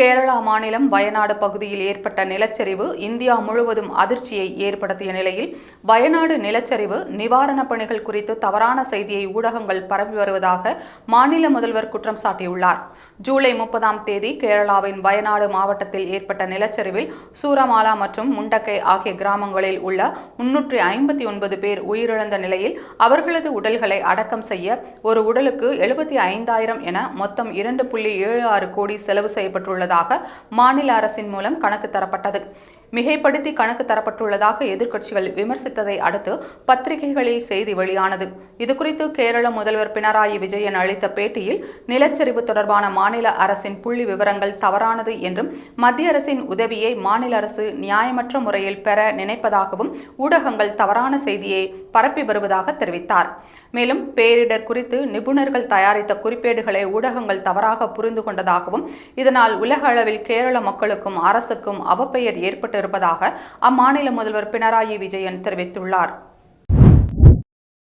கேரளா மாநிலம் வயநாடு பகுதியில் ஏற்பட்ட நிலச்சரிவு இந்தியா முழுவதும் அதிர்ச்சியை ஏற்படுத்திய நிலையில் வயநாடு நிலச்சரிவு நிவாரணப் பணிகள் குறித்து தவறான செய்தியை ஊடகங்கள் பரவி வருவதாக மாநில முதல்வர் குற்றம் சாட்டியுள்ளார். ஜூலை முப்பதாம் தேதி கேரளாவின் வயநாடு மாவட்டத்தில் ஏற்பட்ட நிலச்சரிவில் சூரமாலா மற்றும் முண்டக்கை ஆகிய கிராமங்களில் உள்ள முன்னூற்றி ஐம்பத்தி ஒன்பது பேர் உயிரிழந்த நிலையில் அவர்களது உடல்களை அடக்கம் செய்ய ஒரு உடலுக்கு எழுபத்தி ஐந்தாயிரம் என மொத்தம் இரண்டு புள்ளி ஏழு ஆறு கோடி செலவு செய்யப்பட்டுள்ளது. உள்ளதாக மாநில அரசின் மூலம் கணக்கு தரப்பட்டது. மிகைப்படுத்தி கணக்கு தரப்பட்டுள்ளதாக எதிர்க்கட்சிகள் விமர்சித்ததை அடுத்து பத்திரிகைகளில் செய்தி வெளியானது. இதுகுறித்து கேரள முதல்வர் பினராயி விஜயன் அளித்த பேட்டியில் நிலச்சரிவு தொடர்பான மாநில அரசின் புள்ளி விவரங்கள் தவறானது என்றும் மத்திய அரசின் உதவியை மாநில அரசு நியாயமற்ற முறையில் பெற நினைப்பதாகவும் ஊடகங்கள் தவறான செய்தியை பரப்பி வருவதாக தெரிவித்தார். மேலும் பேரிடர் குறித்து நிபுணர்கள் தயாரித்த குறிப்பேடுகளை ஊடகங்கள் தவறாக புரிந்து கொண்டதாகவும் இதனால் உலக அளவில் கேரள மக்களுக்கும் அரசுக்கும் அவப்பெயர் ஏற்பட்டிருப்பதாக அம்மாநில முதல்வர் பினராயி விஜயன் தெரிவித்துள்ளார்.